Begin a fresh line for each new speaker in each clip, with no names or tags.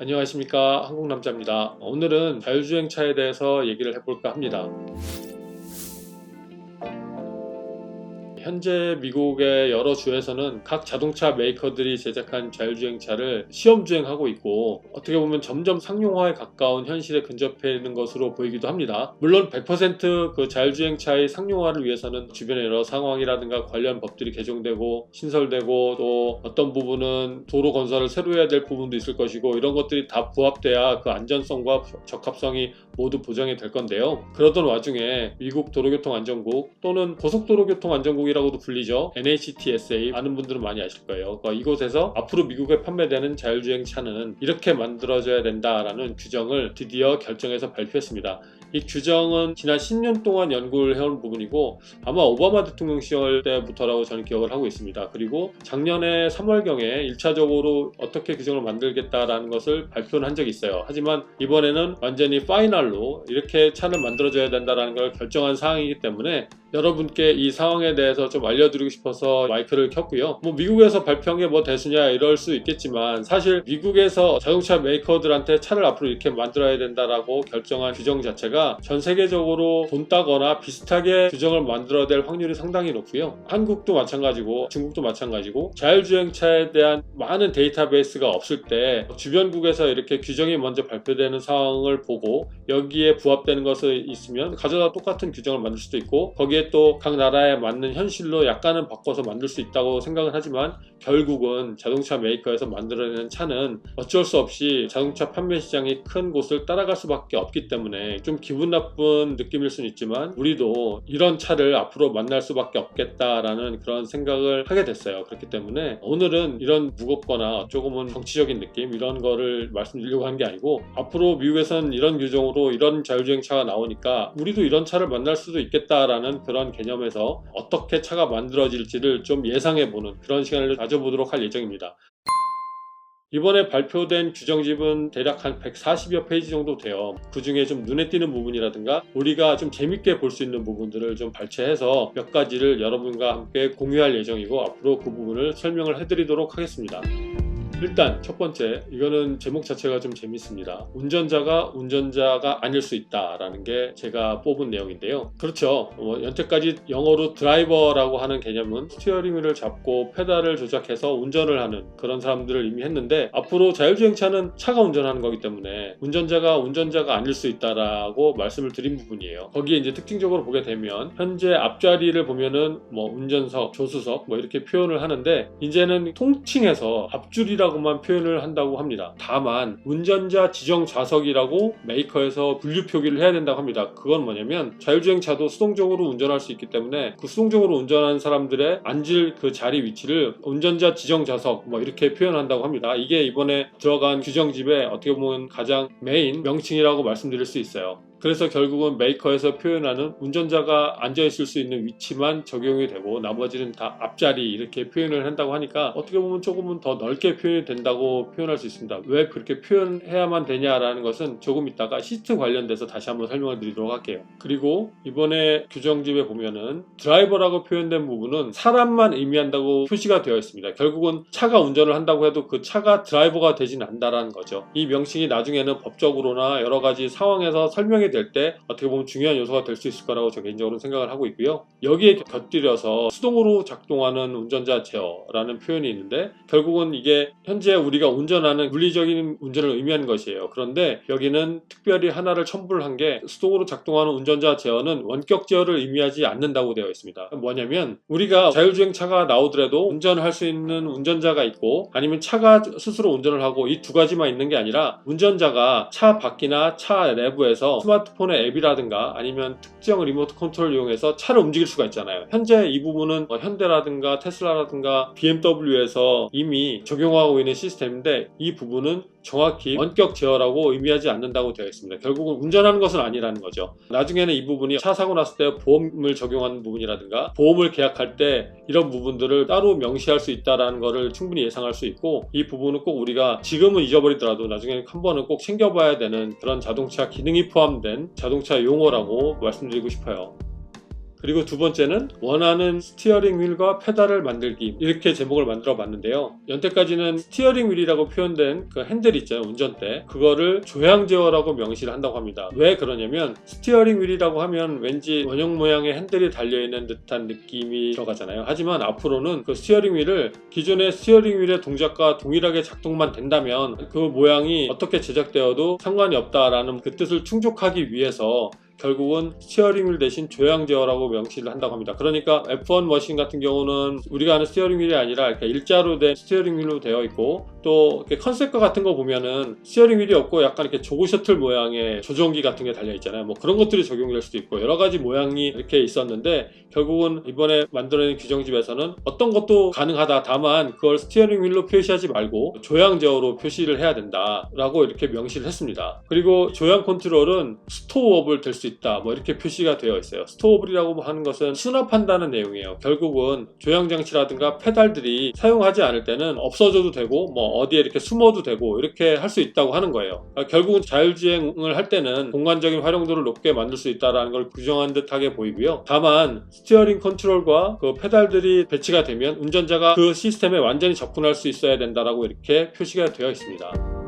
안녕하십니까. 한국남자입니다. 오늘은 자율주행차에 대해서 얘기를 해볼까 합니다 현재 미국의 여러 주에서는 각 자동차 메이커들이 제작한 자율주행차를 시험주행하고 있고 어떻게 보면 점점 상용화에 가까운 현실에 근접해 있는 것으로 보이기도 합니다. 물론 100%그 자율주행차의 상용화를 위해서는 주변의 여러 상황이라든가 관련 법들이 개정되고 신설되고 또 어떤 부분은 도로 건설을 새로 해야 될 부분도 있을 것이고 이런 것들이 다 부합돼야 그 안전성과 적합성이 모두 보장이 될 건데요. 그러던 와중에 미국 도로교통안전국 또는 고속도로교통안전국이라고도 불리죠. NHTSA 아는 분들은 많이 아실 거예요. 그러니까 이곳에서 앞으로 미국에 판매되는 자율주행 차는 이렇게 만들어져야 된다라는 규정을 드디어 결정해서 발표했습니다. 이 규정은 지난 10년 동안 연구를 해온 부분이고 아마 오바마 대통령 시절 때부터라고 저는 기억을 하고 있습니다. 그리고 작년에 3월경에 1차적으로 어떻게 규정을 만들겠다라는 것을 발표는 한 적이 있어요. 하지만 이번에는 완전히 파이널로 이렇게 차를 만들어줘야 된다는 걸 결정한 사항이기 때문에 여러분께 이 상황에 대해서 좀 알려드리고 싶어서 마이크를 켰고요. 뭐 미국에서 게뭐 대수냐 이럴 수 있겠지만 사실 미국에서 자동차 메이커들한테 차를 앞으로 이렇게 만들어야 된다라고 결정한 규정 자체가 전 세계적으로 돈 따거나 비슷하게 규정을 만들어야 될 확률이 상당히 높고요. 한국도 마찬가지고 중국도 마찬가지고 자율주행차에 대한 많은 데이터베이스가 없을 때 주변국에서 이렇게 규정이 먼저 발표되는 상황을 보고 여기에 부합되는 것이 있으면 가져다 똑같은 규정을 만들 수도 있고 거기에 또 각 나라에 맞는 현실로 약간은 바꿔서 만들 수 있다고 생각을 하지만 결국은 자동차 메이커에서 만들어내는 차는 어쩔 수 없이 자동차 판매 시장이 큰 곳을 따라갈 수밖에 없기 때문에 좀 기분 나쁜 느낌일 수는 있지만 우리도 이런 차를 앞으로 만날 수밖에 없겠다라는 그런 생각을 하게 됐어요. 그렇기 때문에 오늘은 이런 무겁거나 조금은 정치적인 느낌 이런 거를 말씀드리려고 한 게 아니고 앞으로 미국에선 이런 규정으로 이런 자율주행차가 나오니까 우리도 이런 차를 만날 수도 있겠다라는 그런 개념에서 어떻게 차가 만들어질지를 좀 예상해보는 그런 시간을 가져보도록 할 예정입니다. 이번에 발표된 규정집은 대략 한 140여 페이지 정도 돼요. 그 중에 좀 눈에 띄는 부분이라든가 우리가 좀 재밌게 볼 수 있는 부분들을 좀 발췌해서 몇 가지를 여러분과 함께 공유할 예정이고 앞으로 그 부분을 설명을 해드리도록 하겠습니다. 일단 첫 번째 이거는 제목 자체가 좀 재밌습니다. 운전자가 운전자가 아닐 수 있다라는 게 제가 뽑은 내용인데요. 그렇죠. 어, 여태까지 영어로 드라이버라고 하는 개념은 스티어링 휠을 잡고 페달을 조작해서 운전을 하는 그런 사람들을 이미 했는데 앞으로 자율주행차는 차가 운전하는 거기 때문에 운전자가 운전자가 아닐 수 있다라고 말씀을 드린 부분이에요. 거기에 이제 특징적으로 보게 되면 현재 앞자리를 보면은 뭐 운전석, 조수석 뭐 이렇게 표현을 하는데 이제는 통칭해서 앞줄이라 좌석이라고만 표현을 한다고 합니다. 다만 운전자 지정 좌석이라고 메이커에서 분류 표기를 해야 된다고 합니다. 그건 뭐냐면 자율주행차도 수동적으로 운전할 수 있기 때문에 그 수동적으로 운전하는 사람들의 앉을 그 자리 위치를 운전자 지정 좌석 뭐 이렇게 표현한다고 합니다. 이게 이번에 들어간 규정집에 어떻게 보면 가장 메인 명칭이라고 말씀드릴 수 있어요. 그래서 결국은 메이커에서 표현하는 운전자가 앉아있을 수 있는 위치만 적용이 되고 나머지는 다 앞자리 이렇게 표현을 한다고 하니까 어떻게 보면 조금은 더 넓게 표현이 된다고 표현할 수 있습니다. 왜 그렇게 표현해야만 되냐라는 것은 조금 있다가 시트 관련돼서 다시 한번 설명을 드리도록 할게요. 그리고 이번에 규정집에 보면은 드라이버라고 표현된 부분은 사람만 의미한다고 표시가 되어 있습니다. 결국은 차가 운전을 한다고 해도 그 차가 드라이버가 되진 않는다라는 거죠. 이 명칭이 나중에는 법적으로나 여러 가지 상황에서 설명이 될 때 어떻게 보면 중요한 요소가 될 수 있을 거라고 저 개인적으로 생각을 하고 있고요. 여기에 곁들여서 수동으로 작동하는 운전자 제어라는 표현이 있는데 결국은 이게 현재 우리가 운전하는 물리적인 운전을 의미하는 것이에요. 그런데 여기는 특별히 하나를 첨부를 한게 수동으로 작동하는 운전자 제어는 원격 제어를 의미하지 않는다고 되어 있습니다. 뭐냐면 우리가 자율주행차가 나오더라도 운전을 할 수 있는 운전자가 있고 아니면 차가 스스로 운전을 하고 이 두 가지만 있는 게 아니라 운전자가 차 밖이나 차 내부에서 스마트 스마트폰의 앱이라든가 아니면 특정 리모트 컨트롤을 이용해서 차를 움직일 수가 있잖아요. 현재 이 부분은 뭐 현대라든가 테슬라라든가 BMW에서 이미 적용하고 있는 시스템인데 이 부분은 정확히 원격 제어라고 의미하지 않는다고 되어 있습니다. 결국은 운전하는 것은 아니라는 거죠. 나중에는 이 부분이 차 사고 났을 때 보험을 적용하는 부분이라든가 보험을 계약할 때 이런 부분들을 따로 명시할 수 있다는 것을 충분히 예상할 수 있고 이 부분은 꼭 우리가 지금은 잊어버리더라도 나중에 한 번은 꼭 챙겨봐야 되는 그런 자동차 기능이 포함된 자동차 용어라고 말씀드리고 싶어요. 그리고 두 번째는 원하는 스티어링 휠과 페달을 만들기 이렇게 제목을 만들어 봤는데요. 연태까지는 스티어링 휠이라고 표현된 그 핸들 있잖아요. 운전대 그거를 조향 제어라고 명시를 한다고 합니다. 왜 그러냐면 스티어링 휠이라고 하면 왠지 원형 모양의 핸들이 달려 있는 듯한 느낌이 들어가잖아요. 하지만 앞으로는 그 스티어링 휠을 기존의 스티어링 휠의 동작과 동일하게 작동만 된다면 그 모양이 어떻게 제작되어도 상관이 없다라는 그 뜻을 충족하기 위해서 결국은 스티어링 휠 대신 조향 제어라고 명시를 한다고 합니다. 그러니까 F1 머신 같은 경우는 우리가 아는 스티어링 휠이 아니라 이렇게 일자로 된 스티어링 휠로 되어 있고 또 컨셉과 같은 거 보면은 스티어링 휠이 없고 약간 이렇게 조그 셔틀 모양의 조종기 같은 게 달려 있잖아요. 뭐 그런 것들이 적용될 수도 있고 여러 가지 모양이 이렇게 있었는데 결국은 이번에 만들어낸 규정집에서는 어떤 것도 가능하다. 다만 그걸 스티어링 휠로 표시하지 말고 조향 제어로 표시를 해야 된다라고 이렇게 명시를 했습니다. 그리고 조향 컨트롤은 스토어업을 될 수 있다. 뭐 이렇게 표시가 되어 있어요. 스토어업이라고 하는 것은 수납한다는 내용이에요. 결국은 조향 장치라든가 페달들이 사용하지 않을 때는 없어져도 되고 뭐 어디에 이렇게 숨어도 되고 이렇게 할 수 있다고 하는 거예요. 그러니까 결국은 자율주행을 할 때는 공간적인 활용도를 높게 만들 수 있다는 걸 규정한 듯하게 보이고요. 다만 스티어링 컨트롤과 그 페달들이 배치가 되면 운전자가 그 시스템에 완전히 접근할 수 있어야 된다라고 이렇게 표시가 되어 있습니다.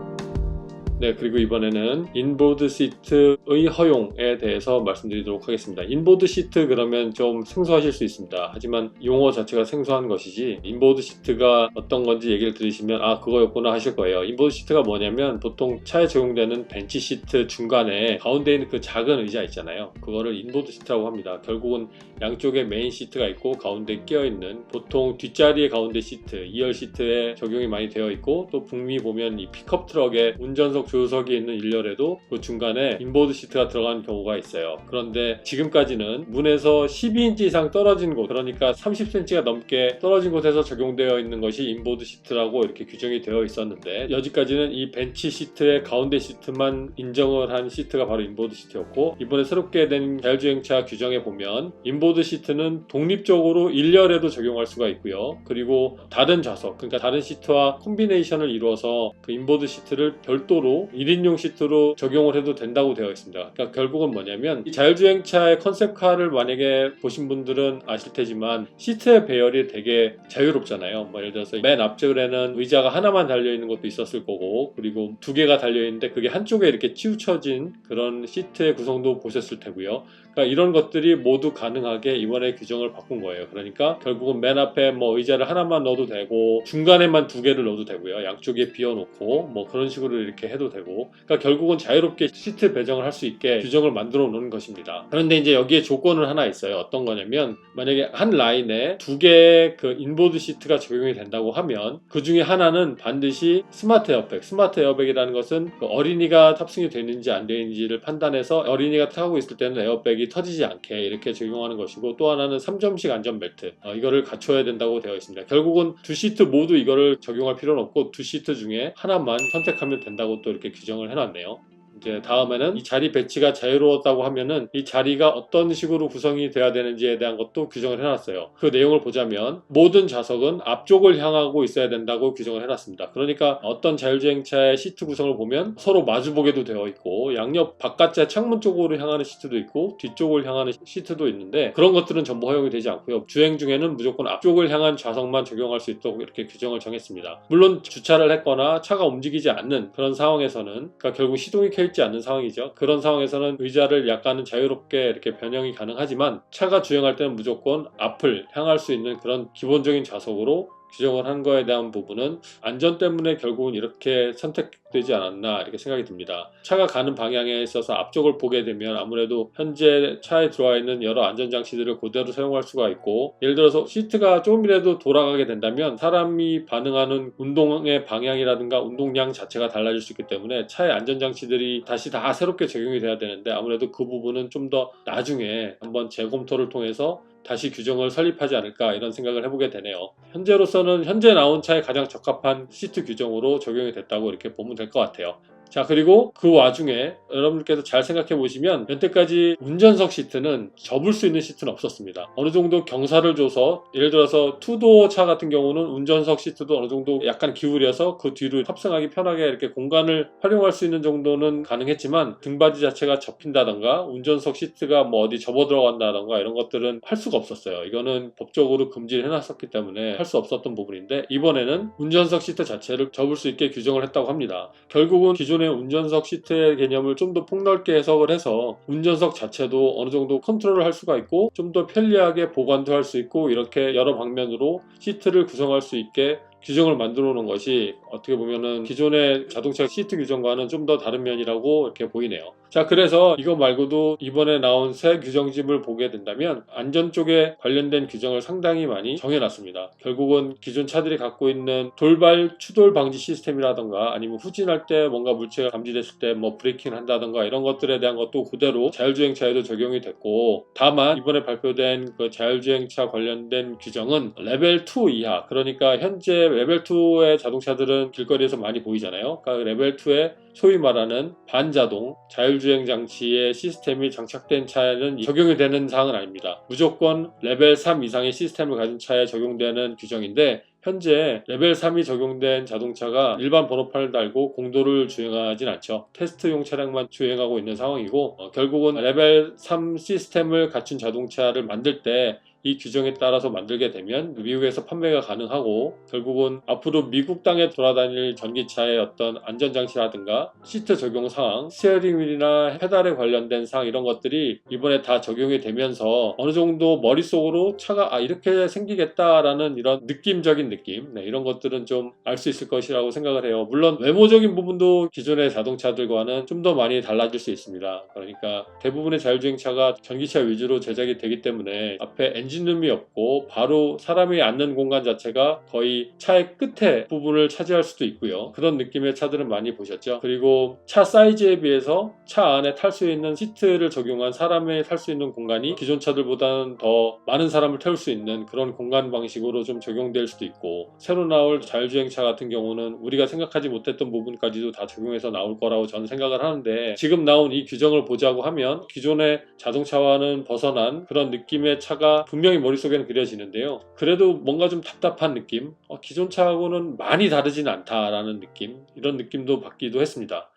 네, 그리고 이번에는 인보드 시트의 허용에 대해서 말씀드리도록 하겠습니다. 인보드 시트 그러면 좀 생소하실 수 있습니다. 하지만 용어 자체가 생소한 것이지 인보드 시트가 어떤 건지 얘기를 들으시면 아 그거였구나 하실 거예요. 인보드 시트가 뭐냐면 보통 차에 적용되는 벤치 시트 중간에 가운데 있는 그 작은 의자 있잖아요. 그거를 인보드 시트라고 합니다. 결국은 양쪽에 메인 시트가 있고 가운데 끼어 있는 보통 뒷자리의 가운데 시트, 2열 시트에 적용이 많이 되어 있고 또 북미 보면 이 픽업 트럭에 운전석 조수석이 있는 1열에도 그 중간에 인보드 시트가 들어간 경우가 있어요. 그런데 지금까지는 문에서 12인치 이상 떨어진 곳, 그러니까 30cm가 넘게 떨어진 곳에서 적용되어 있는 것이 인보드 시트라고 이렇게 규정이 되어 있었는데 여지까지는 이 벤치 시트의 가운데 시트만 인정을 한 시트가 바로 인보드 시트였고 이번에 새롭게 된 자율주행차 규정에 보면 인보드 시트는 독립적으로 1열에도 적용할 수가 있고요. 그리고 다른 좌석, 그러니까 다른 시트와 콤비네이션을 이루어서 그 인보드 시트를 별도로 1인용 시트로 적용을 해도 된다고 되어 있습니다. 그러니까 결국은 뭐냐면 이 자율주행차의 컨셉카를 만약에 보신 분들은 아실 테지만 시트의 배열이 되게 자유롭잖아요. 뭐 예를 들어서 맨 앞줄에는 의자가 하나만 달려 있는 것도 있었을 거고 그리고 두 개가 달려 있는데 그게 한쪽에 이렇게 치우쳐진 그런 시트의 구성도 보셨을 테고요. 그러니까 이런 것들이 모두 가능하게 이번에 규정을 바꾼 거예요. 그러니까 결국은 맨 앞에 뭐 의자를 하나만 넣어도 되고 중간에만 두 개를 넣어도 되고요. 양쪽에 비워놓고 뭐 그런 식으로 이렇게 해도 되고 그러니까 결국은 자유롭게 시트 배정을 할 수 있게 규정을 만들어 놓은 것입니다. 그런데 이제 여기에 조건은 하나 있어요. 어떤 거냐면 만약에 한 라인에 두 개의 그 인보드 시트가 적용이 된다고 하면 그 중에 하나는 반드시 스마트 에어백. 스마트 에어백이라는 것은 그 어린이가 탑승이 되는지 안 되는지를 판단해서 어린이가 타고 있을 때는 에어백이 터지지 않게 이렇게 적용하는 것이고 또 하나는 3점식 안전벨트 어, 이거를 갖춰야 된다고 되어 있습니다. 결국은 두 시트 모두 이거를 적용할 필요는 없고 두 시트 중에 하나만 선택하면 된다고 또 이렇게 규정을 해놨네요. 이제 다음에는 이 자리 배치가 자유로웠다고 하면은 이 자리가 어떤 식으로 구성이 돼야 되는지에 대한 것도 규정을 해놨어요. 그 내용을 보자면 모든 좌석은 앞쪽을 향하고 있어야 된다고 규정을 해놨습니다. 그러니까 어떤 자율주행차의 시트 구성을 보면 서로 마주보게도 되어 있고 양옆 바깥자 창문 쪽으로 향하는 시트도 있고 뒤쪽을 향하는 시트도 있는데 그런 것들은 전부 허용이 되지 않고요. 주행 중에는 무조건 앞쪽을 향한 좌석만 적용할 수 있도록 이렇게 규정을 정했습니다. 물론 주차를 했거나 차가 움직이지 않는 그런 상황에서는 그러니까 결국 시동이 켜 있지 않는 상황이죠. 그런 상황에서는 의자를 약간은 자유롭게 이렇게 변형이 가능하지만 차가 주행할 때는 무조건 앞을 향할 수 있는 그런 기본적인 좌석으로 규정을 한 거에 대한 부분은 안전 때문에 결국은 이렇게 선택되지 않았나 이렇게 생각이 듭니다. 차가 가는 방향에 있어서 앞쪽을 보게 되면 아무래도 현재 차에 들어와 있는 여러 안전장치들을 그대로 사용할 수가 있고 예를 들어서 시트가 조금이라도 돌아가게 된다면 사람이 반응하는 운동의 방향이라든가 운동량 자체가 달라질 수 있기 때문에 차의 안전장치들이 다시 다 새롭게 적용이 돼야 되는데 아무래도 그 부분은 좀 더 나중에 한번 재검토를 통해서 다시 규정을 설립하지 않을까 이런 생각을 해보게 되네요. 현재로서는 현재 나온 차에 가장 적합한 시트 규정으로 적용이 됐다고 이렇게 보면 될 것 같아요. 자 그리고 그 와중에 여러분들께서 잘 생각해 보시면 여태까지 운전석 시트는 접을 수 있는 시트는 없었습니다. 어느 정도 경사를 줘서 예를 들어서 투도어 차 같은 경우는 운전석 시트도 어느 정도 약간 기울여서 그 뒤로 탑승하기 편하게 이렇게 공간을 활용할 수 있는 정도는 가능했지만 등받이 자체가 접힌다던가 운전석 시트가 뭐 어디 접어 들어간다던가 이런 것들은 할 수가 없었어요. 이거는 법적으로 금지를 해놨었기 때문에 할 수 없었던 부분인데 이번에는 운전석 시트 자체를 접을 수 있게 규정을 했다고 합니다. 결국은 기존 의 운전석 시트의 개념을 좀 더 폭넓게 해석을 해서 운전석 자체도 어느 정도 컨트롤을 할 수가 있고 좀 더 편리하게 보관도 할 수 있고 이렇게 여러 방면으로 시트를 구성할 수 있게 규정을 만들어 놓은 것이 어떻게 보면은 기존의 자동차 시트 규정과는 좀 더 다른 면이라고 이렇게 보이네요. 자, 그래서 이거 말고도 이번에 나온 새 규정집을 보게 된다면 안전 쪽에 관련된 규정을 상당히 많이 정해놨습니다. 결국은 기존 차들이 갖고 있는 돌발 추돌 방지 시스템이라던가 아니면 후진할 때 뭔가 물체가 감지됐을 때 뭐 브레이킹 한다던가 이런 것들에 대한 것도 그대로 자율주행차에도 적용이 됐고 다만 이번에 발표된 그 자율주행차 관련된 규정은 레벨 2 이하 그러니까 현재 레벨 2의 자동차들은 길거리에서 많이 보이잖아요. 그러니까 레벨 2의 소위 말하는 반자동 자율주행 장치의 시스템이 장착된 차에는 적용이 되는 사항은 아닙니다. 무조건 레벨 3 이상의 시스템을 가진 차에 적용되는 규정인데 현재 레벨 3이 적용된 자동차가 일반 번호판을 달고 공도를 주행하진 않죠. 테스트용 차량만 주행하고 있는 상황이고 어, 결국은 레벨 3 시스템을 갖춘 자동차를 만들 때 이 규정에 따라서 만들게 되면 미국에서 판매가 가능하고 결국은 앞으로 미국 땅에 돌아다닐 전기차의 어떤 안전장치라든가 시트 적용 사항, 스티어링 휠이나 페달에 관련된 사항 이런 것들이 이번에 다 적용이 되면서 어느 정도 머릿속으로 차가 아 이렇게 생기겠다라는 이런 느낌적인 느낌 네, 이런 것들은 좀 알 수 있을 것이라고 생각을 해요. 물론 외모적인 부분도 기존의 자동차들과는 좀 더 많이 달라질 수 있습니다. 그러니까 대부분의 자율주행차가 전기차 위주로 제작이 되기 때문에 앞에 엔진 룸이 없고 바로 사람이 앉는 공간 자체가 거의 차의 끝에 부분을 차지할 수도 있고요. 그런 느낌의 차들은 많이 보셨죠. 그리고 차 사이즈에 비해서 차 안에 탈 수 있는 시트를 적용한 사람이 탈수 있는 공간이 기존 차들보다는 더 많은 사람을 태울 수 있는 그런 공간 방식으로 좀 적용될 수도 있고 새로 나올 자율주행차 같은 경우는 우리가 생각하지 못했던 부분까지도 다 적용해서 나올 거라고 저는 생각을 하는데 지금 나온 이 규정을 보자고 하면 기존의 자동차와는 벗어난 그런 느낌의 차가 분명 히 머릿속에는 그려지는데요. 그래도 뭔가 좀 답답한 느낌, 어, 기존 차하고는 많이 다르진 않다라는 느낌, 이런 느낌도 받기도 했습니다.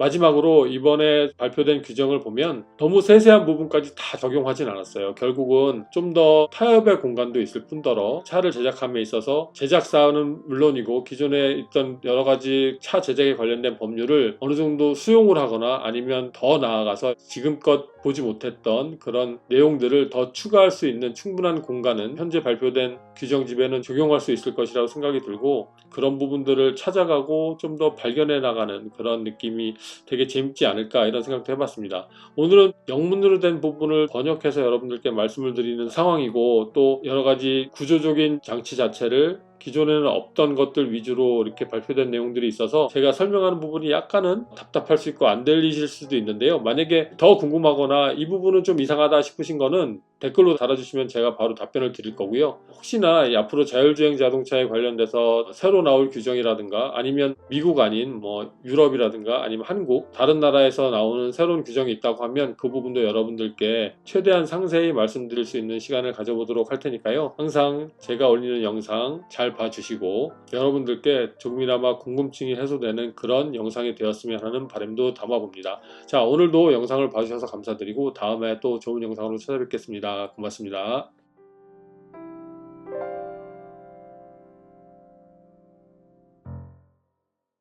마지막으로 이번에 발표된 규정을 보면 너무 세세한 부분까지 다 적용하진 않았어요. 결국은 좀 더 타협의 공간도 있을 뿐더러 차를 제작함에 있어서 제작사는 물론이고 기존에 있던 여러 가지 차 제작에 관련된 법률을 어느 정도 수용을 하거나 아니면 더 나아가서 지금껏 보지 못했던 그런 내용들을 더 추가할 수 있는 충분한 공간은 현재 발표된 규정 집에는 적용할 수 있을 것이라고 생각이 들고 그런 부분들을 찾아가고 좀 더 발견해 나가는 그런 느낌이 되게 재밌지 않을까 이런 생각도 해봤습니다. 오늘은 영문으로 된 부분을 번역해서 여러분들께 말씀을 드리는 상황이고 또 여러 가지 구조적인 장치 자체를 기존에는 없던 것들 위주로 이렇게 발표된 내용들이 있어서 제가 설명하는 부분이 약간은 답답할 수 있고 안 들리실 수도 있는데요. 만약에 더 궁금하거나 이 부분은 좀 이상하다 싶으신 거는 댓글로 달아주시면 제가 바로 답변을 드릴 거고요. 혹시나 이 앞으로 자율주행 자동차에 관련돼서 새로 나올 규정이라든가 아니면 미국 아닌 뭐 유럽이라든가 아니면 한국 다른 나라에서 나오는 새로운 규정이 있다고 하면 그 부분도 여러분들께 최대한 상세히 말씀드릴 수 있는 시간을 가져보도록 할 테니까요. 항상 제가 올리는 영상 잘 봐주시고 여러분들께 조금이나마 궁금증이 해소되는 그런 영상이 되었으면 하는 바람도 담아봅니다. 자 오늘도 영상을 봐주셔서 감사드리고 다음에 또 좋은 영상으로 찾아뵙겠습 니다. 고맙습니다.